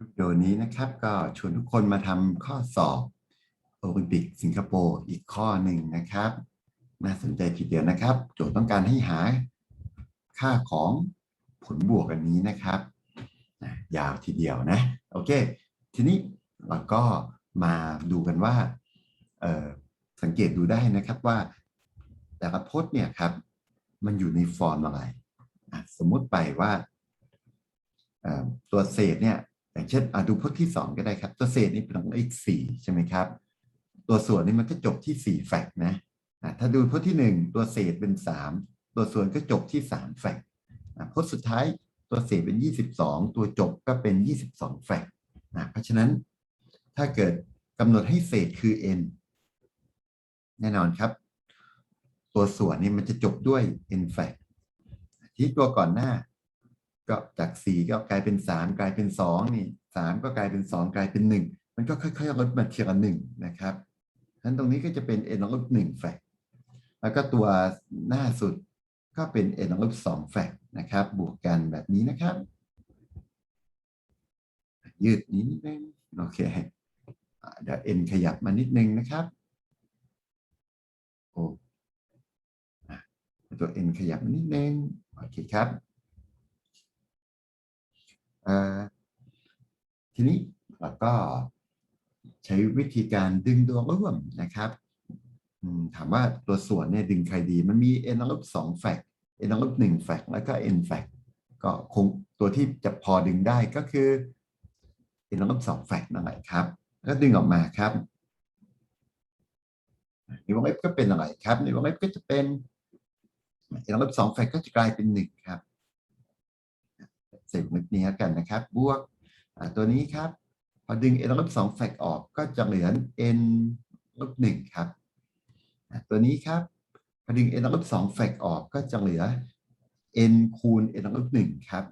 วิดีโอนี้นะครับ ก็ชวนทุกคนมาทำข้อสอบโอลิมปิกสิงคโปร์อีกข้อหนึ่งนะครับ น่าสนใจทีเดียวนะครับ โจทย์ต้องการให้หาค่าของผลบวกอันนี้นะครับยาวทีเดียวนะ โอเค ทีนี้เราก็มาดูกันว่าสังเกตดูได้นะครับว่า แต่ละพจน์เนี่ยครับ มันอยู่ในฟอร์มอะไระสมมุติไปว่าตัวเศษเนี่ย อย่างเช่นดูพจน์ที่สองก็ได้ครับ ตัวเศษนี่เป็นของ x สี่ใช่ไหมครับ ตัวส่วนนี่มันก็จบที่สี่แฟกนะถ้าดูพจน์ที่หนึ่งตัวเศษเป็นสามตัวส่วนก็จบที่สามแฟกพจน์สุดท้ายตัวเศษเป็นยี่สิบสองตัวจบก็เป็นยี่สิบสองแฟกเพราะฉะนั้นถ้าเกิดกำหนดให้เศษคือ n แน่นอนครับ ตัวส่วนนี่มันจะจบด้วย n แฟกที่ตัวก่อนหน้า ก็จากสี่ก็กลายเป็นสามกลายเป็นสองนี่สามก็กลายเป็นสองกลายเป็นหนึ่งมันก็ค่อยๆลดมาทีละหนึ่งนะครับฉะนั้นตรงนี้ก็จะเป็น n ลบหนึ่งแฟกแล้วก็ตัวหน้าสุดก็เป็น n ลบสองแฟกนะครับ บวกกันแบบนี้นะครับ ยืดนิดนึงโอเคเดี๋ยว n ขยับมานิดนึงนะครับโอ้ตัว n ขยับมานิดนึงโอเคครับ ทีนี้เราก็ใช้วิธีการดึงตัวร่วมนะครับถามว่าตัวส่วนเนี่ยดึงใครดี มันมี n ลบสองแฟก n ลบหนึ่งแฟกแล้วก็ n แฟกก็คงตัวที่จะพอดึงได้ก็คือ n ลบสองแฟกนั่นแหละครับแล้วดึงออกมาครับในวงเล็บก็เป็นอะไรครับในวงเล็บก็จะเป็น n ลบสองแฟกก็จะกลายเป็นหนึ่งครับ เศษวงเล็บนี้กันนะครับ บวกตัวนี้ครับ พอดึง n ลบสองแฟกออกก็จะเหลือ n ลบหนึ่งครับตัวนี้ครับ พอดึง n ลบสองแฟกออกก็จะเหลือ n คูณ n ลบหนึ่งครับ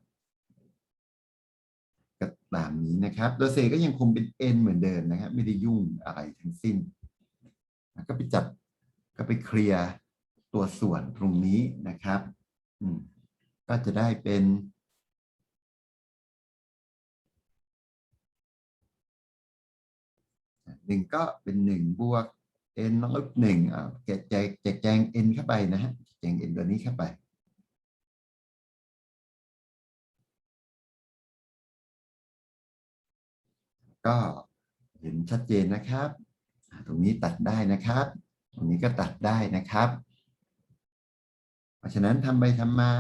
ก็ตามนี้นะครับ ตัวเศษก็ยังคงเป็น n เหมือนเดิมนะครับ ไม่ได้ยุ่งอะไรทั้งสิ้น ก็ไปจับก็ไปเคลียร์ตัวส่วนตรงนี้นะครับ ก็จะได้เป็น หนึ่งก็เป็นหนึ่งบวก n ลบหนึ่งอ่าแจกแจกแจกแจง n เข้าไปนะฮะแจกแจง n ตัวนี้เข้าไปก็เห็นชัดเจนนะครับ ตรงนี้ตัดได้นะครับ ตรงนี้ก็ตัดได้นะครับ เพราะฉะนั้นทำไปทำมา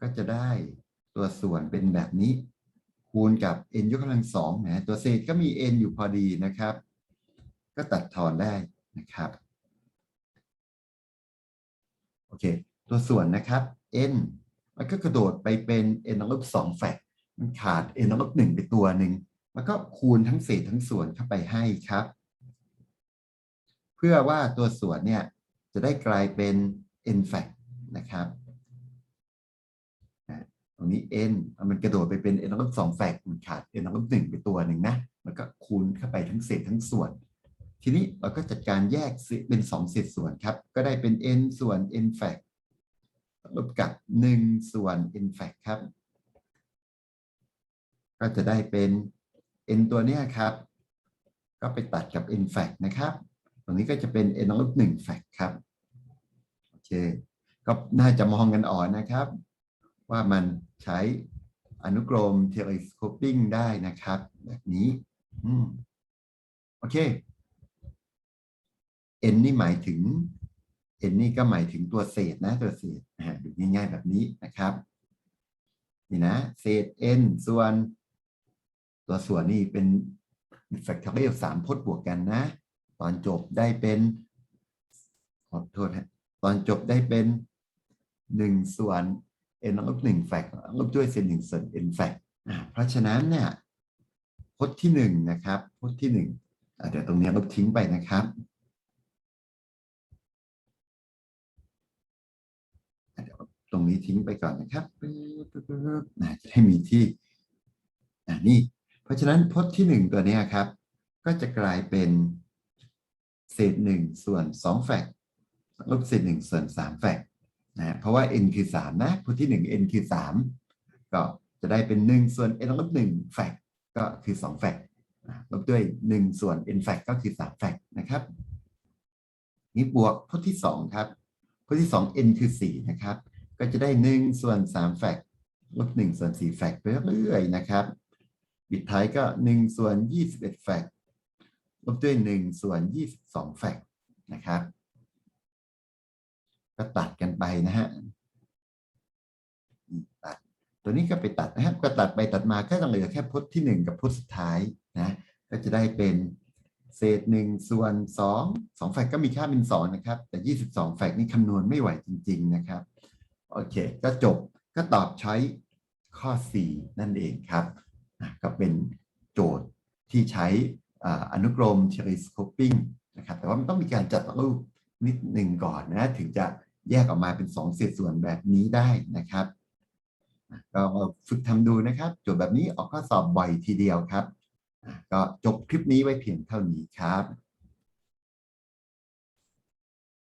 ก็จะได้ตัวส่วนเป็นแบบนี้ คูณกับ n ยกกำลังสองนะตัวเศษก็มี n อยู่พอดีนะครับ ก็ตัดทอนได้นะครับโอเค ตัวส่วนนะครับ n มันก็กระโดดไปเป็น n ลบสองแฟกมันขาด n ลบหนึ่งไปตัวหนึ่งแล้วก็คูณทั้งเศษทั้งส่วนเข้าไปให้ครับ เพื่อว่าตัวส่วนเนี่ยจะได้กลายเป็น n แฟกนะครับตรงนี้ n มันกระโดดไปเป็น n ลบสองแฟกมันขาด n ลบหนึ่งไปตัวหนึ่งนะ แล้วก็คูณเข้าไปทั้งเศษทั้งส่วน ทีนี้เราก็จัดการแยกเป็นสองเศษส่วนครับ ก็ได้เป็น n ส่วน n แฟกลบกับ 1 ส่วน n แฟกครับ ก็จะได้เป็น n ตัวเนี้ยครับ ก็ไปตัดกับ n แฟกนะครับ ตรงนี้ก็จะเป็น n ลบ1แฟกครับ โอเค ก็น่าจะมองกันอ่อนนะครับ ว่ามันใช้อนุกรม telescoping ได้นะครับ แบบนี้ โอเค n นี่หมายถึง n นี่ก็หมายถึงตัวเศษนะตัวเศษนะฮะดูง่าย ๆ แบบนี้นะครับนี่นะเศษ n ส่วน ตัวส่วนนี่เป็น factorial สามพจน์บวกกันนะ ตอนจบได้เป็นขอโทษฮะตอนจบได้เป็นหนึ่งส่วน n ลบหนึ่งแฟกลบด้วยเศษหนึ่งส่วน n แฟกเพราะฉะนั้นเนี่ยพจน์ที่หนึ่งนะครับพจน์ที่หนึ่งเดี๋ยวตรงนี้ลบทิ้งไปนะครับ ตรงนี้ทิ้งไปก่อนนะครับนะจะได้มีที่อ่านี่ เพราะฉะนั้นพจน์ที่หนึ่งตัวนี้ครับ ก็จะกลายเป็นเศษหนึ่งส่วนสองแฟกลบเศษหนึ่งส่วนสามแฟกนะเพราะว่า n คือสามนะพจน์ที่หนึ่ง n คือสามก็จะได้เป็นหนึ่งส่วน n ลบหนึ่งแฟกก็คือ2แฟกลบด้วย1ส่วน n แฟกก็คือ3แฟกนะครับนี่บวกพจน์ที่2ครับพจน์ที่2 n คือ4นะครับ ก็จะได้1ส่วน3แฟกต์ลบ1ส่วน4แฟกต์ไปเรื่อยๆนะครับบิดท้ายก็ 1 ส่วน 21แฟกต์ลบด้วย 1 ส่วน 22แฟกต์นะครับ ก็ตัดกันไปนะฮะตัดตัวนี้ก็ไปตัดนะครับก็ตัดไปตัดมาก็จะเหลือแค่พจน์ที่ 1 กับพจน์สุดท้ายนะก็จะได้เป็นเศษ 1 ส่วน 2 2แฟกต์ก็มีค่าเป็น 2 นะครับ แต่ 22 แฟกต์นี่คำนวณไม่ไหวจริง ๆ นะครับ โอเค ก็จบก็ตอบใช้ข้อ 4 นั่นเองครับก็เป็นโจทย์ที่ใช้อนุกรมเชริสโคปปิ้งนะครับแต่ว่ามันต้องมีการจัดรูปนิดหนึ่งก่อนนะ ถึงจะแยกออกมาเป็น 2 เศษส่วนแบบนี้ได้นะครับก็มาฝึกทำดูนะครับ โจทย์แบบนี้ออกข้อสอบบ่อยทีเดียวครับ ก็จบคลิปนี้ไว้เพียงเท่านี้ครับ